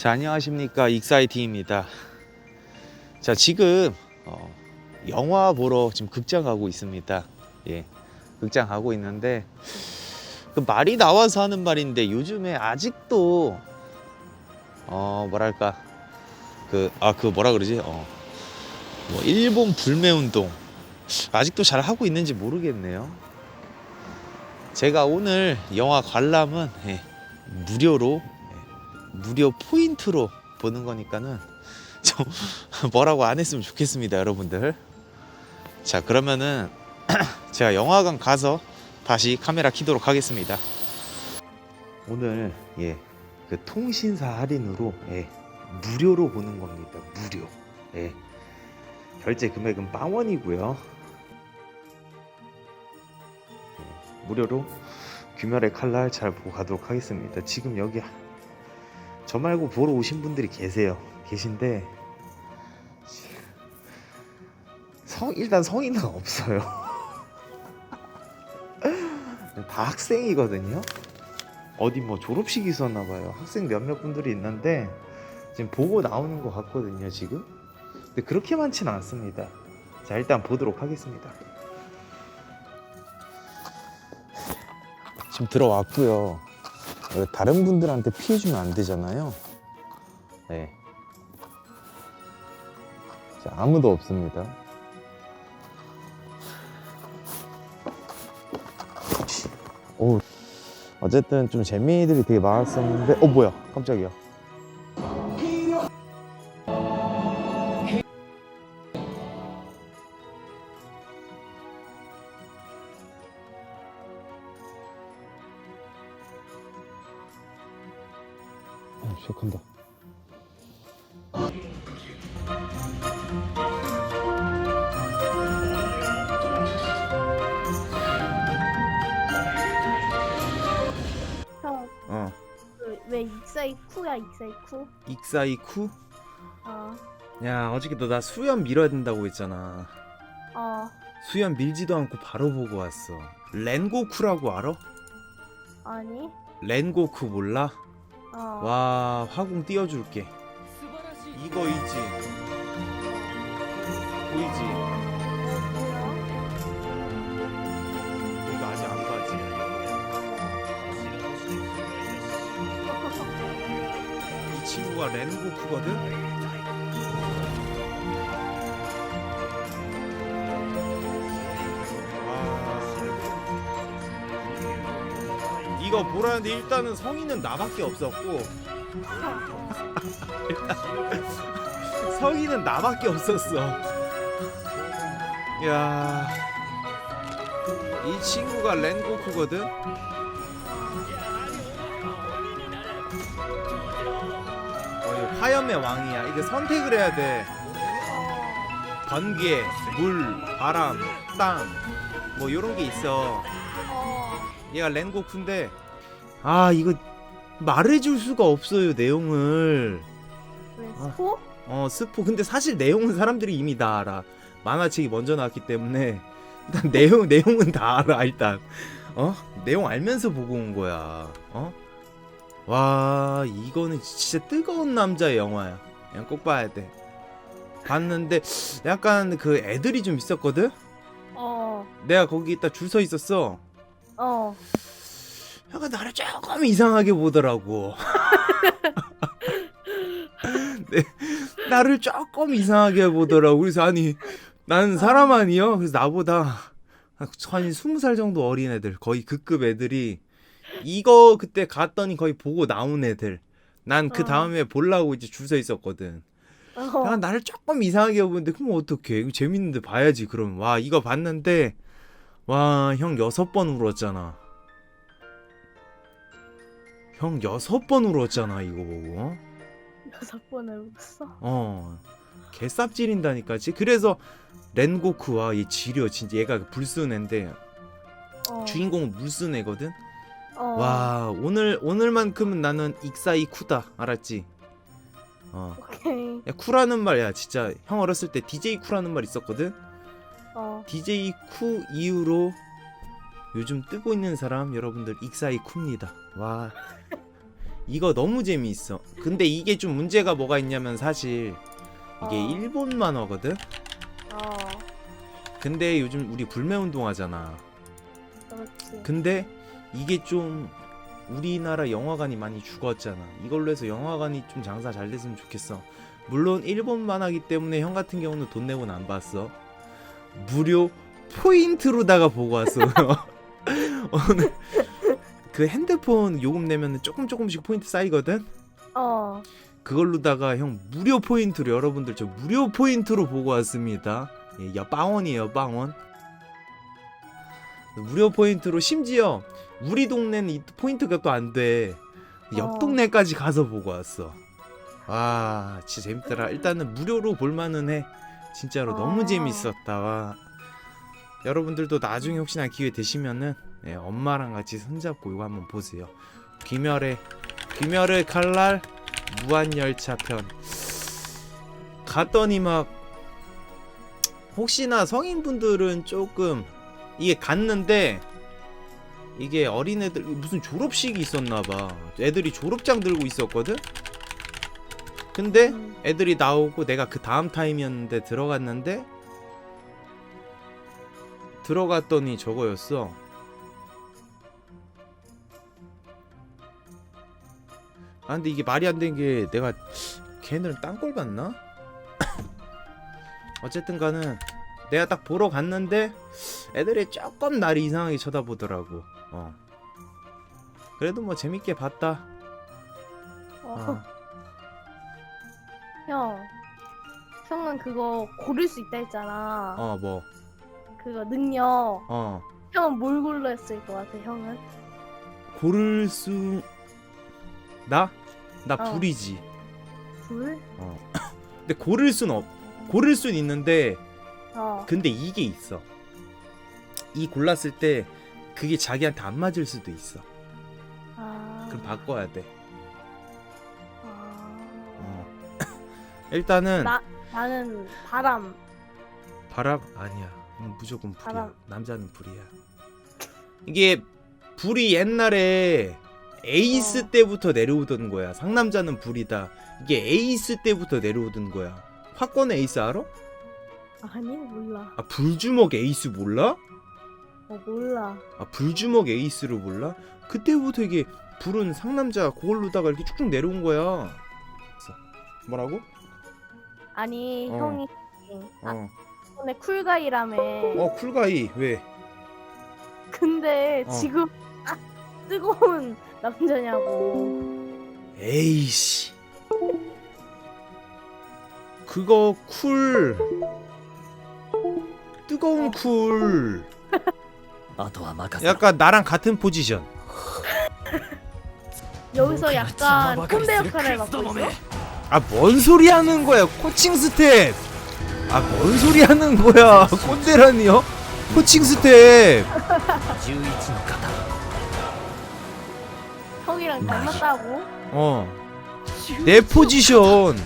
자 안녕하십니까 익사이팅입니다. 자 지금 어, 영화 보러 지금 극장 가고 있습니다. 예, 극장 가고 있는데 그 말이 나와서 하는 말인데 요즘에 아직도 어 뭐랄까 그 아 그 뭐라 그러지 어 뭐 일본 불매 운동 아직도 잘 하고 있는지 모르겠네요. 제가 오늘 영화 관람은 예, 무료로 예, 무료 포인트로 보는 거니까는 좀 뭐라고 안 했으면 좋겠습니다, 여러분들. 자, 그러면은 제가 영화관 가서 다시 카메라 키도록 하겠습니다. 오늘 예, 그 통신사 할인으로 예, 무료로 보는 겁니다. 무료. 예. 결제 금액은 빵원이고요. 예, 무료로 귀멸의 칼날 잘 보고 가도록 하겠습니다. 지금 여기 저 말고 보러 오신 분들이 계세요. 계신데 성 일단 성인은 없어요. 다 학생이거든요. 어디 뭐 졸업식이 있었나 봐요. 학생 몇몇 분들이 있는데 지금 보고 나오는 것 같거든요. 지금. 근데 그렇게 많지는 않습니다. 자 일단 보도록 하겠습니다. 지금 들어왔고요. 다른 분들한테 피해 주면 안 되잖아요. 네. 자, 아무도 없습니다. 오, 어쨌든 좀 재미들이 되게 많았었는데, 어 뭐야, 깜짝이야. 형, 어, 그, 왜 익사이 쿠야 익사이 쿠? 익사이쿠? 어, 야, 어저께 너 나 수염 밀어야 된다고 했잖아. 어, 수염 밀지도 않고 바로 보고 왔어. 렌고쿠라고 알아? 아니, 렌고쿠 몰라? 어, 와, 화공 띄워줄게. 이거 있지? 보이지? 이거 아직 안 가지? 이 친구가 렌고쿠거든? 와. 이거 보라는데 일단은 성인은 나밖에 없었고 성인은 나밖에 없었어. 야, 이 친구가 렌고쿠거든. 어, 이거 화염의 왕이야. 이게 선택을 해야 돼. 번개, 물, 바람, 땅, 뭐 이런 게 있어. 어, 얘가 렌고쿠인데, 아 이거 말해줄 수가 없어요 내용을. 왜 아. 스포? 어 스포. 근데 사실 내용은 사람들이 이미 다 알아. 만화책이 먼저 나왔기 때문에 일단 내용 내용은 다 알아 일단. 어? 내용 알면서 보고 온 거야. 어와 이거는 진짜 뜨거운 남자의 영화야. 그냥 꼭 봐야 돼. 봤는데 약간 그 애들이 좀 있었거든? 어, 내가 거기 있다 줄 서 있었어. 어, 약간 나를 조금 이상하게 보더라고. 네, 나를 조금 이상하게 보더라고. 그래서 아니, 나는 사람 아니요? 그래서 나보다 한 스무 살 정도 어린 애들, 거의 그급 애들이 이거 그때 갔더니 거의 보고 나온 애들. 난그 어. 다음에 보려고 이제 줄 서 있었거든. 어, 야, 나를 조금 이상하게 보는데 그럼 어떡해? 재밌는데 봐야지. 그럼 와 이거 봤는데 와 형 여섯 번 울었잖아. 형 여섯 번 울었잖아 이거 보고. 여섯 번을 울었어? 어 개쌉질인다니까. 지 그래서 렌고쿠와 이 지려 진짜 얘가 불순 애인데 어, 주인공은 물순 애거든. 어, 와 오늘 오늘만큼은 나는 익사이 쿠다 알았지? 어. 오케이, 야 쿠라는 말야 진짜 형 어렸을 때 DJ 쿠라는 말 있었거든. 어, DJ 쿠 이후로 요즘 뜨고 있는 사람 여러분들 익사이 쿠입니다. 와 이거 너무 재미있어. 근데 이게 좀 문제가 뭐가 있냐면 사실 이게 어. 일본 만화거든. 어 근데 요즘 우리 불매운동 하잖아. 그렇지 근데 이게 좀 우리나라 영화관이 많이 죽었잖아. 이걸로 해서 영화관이 좀 장사 잘 됐으면 좋겠어. 물론 일본 만화기 때문에 형 같은 경우는 돈 내고는 안 봤어. 무료 포인트로다가 보고 왔어. 오늘 그 핸드폰 요금 내면 조금 조금씩 포인트 쌓이거든. 어 그걸로다가 형 무료 포인트로 여러분들 저 무료 포인트로 보고 왔습니다. 예, 야 빵원이에요 빵원. 무료 포인트로 심지어 우리 동네는 이 포인트가 또 안 돼. 옆 어. 동네까지 가서 보고 왔어. 와 진짜 재밌더라. 일단은 무료로 볼만은 해. 진짜로 너무 아. 재밌었다. 와. 여러분들도 나중에 혹시나 기회 되시면은 예, 엄마랑 같이 손잡고 이거 한번 보세요. 귀멸의 귀멸의 칼날 무한열차 편 갔더니 막 혹시나 성인분들은 조금 이게 갔는데 이게 어린애들 무슨 졸업식이 있었나봐 애들이 졸업장 들고 있었거든 근데 음. 애들이 나오고 내가 그 다음 타임이었는데 들어갔는데 들어갔더니 저거였어 아 근데 이게 말이 안 되는 게 내가 걔네들은 딴걸 봤나? 어쨌든 간은 내가 딱 보러 갔는데 애들이 조금 나를 이상하게 쳐다보더라고 어 그래도 뭐 재밌게 봤다 어. 어. 형 형은 그거 고를 수 있다 했잖아 어 뭐 그거 능력 어. 형은 뭘 골랐을 것 같아 형은 고를 수 나? 나 어. 불이지 불? 어. 근데 고를 순 없. 고를 순 있는데 어 근데 이게 있어. 이 골랐을 때 그게 자기한테 안 맞을 수도 있어. 아... 그럼 바꿔야 돼. 아... 어. 일단은 나 나는 바람 바람 아니야. 음, 무조건 불이야. 바람. 남자는 불이야. 이게 불이 옛날에 에이스 어. 때부터 내려오던 거야. 상남자는 불이다. 이게 에이스 때부터 내려오던 거야. 화권 에이스 알아? 아니 몰라 아 불주먹 에이스 몰라? 어 몰라 아 불주먹 에이스를 몰라? 그때부터 이게 불은 상남자 그걸로다가 이렇게 쭉쭉 내려온 거야. 뭐라고? 아니 어. 형이 아 어. 오늘 쿨가이라며 어 쿨가이 왜? 근데 어. 지금 아, 뜨거운 남자냐고 에이씨. 그거 쿨. 뜨거운 쿨. あとは任せろ 약간 나랑 같은 포지션. 여기서 약간 꼰대 역할을 맡고 있어? 아 뭔 소리 하는 거야 코칭 스텝. 아 뭔 소리 하는 거야 꼰대라니요? 코칭 스텝. 11の方 형이랑 닮았다고? 어. 내 포지션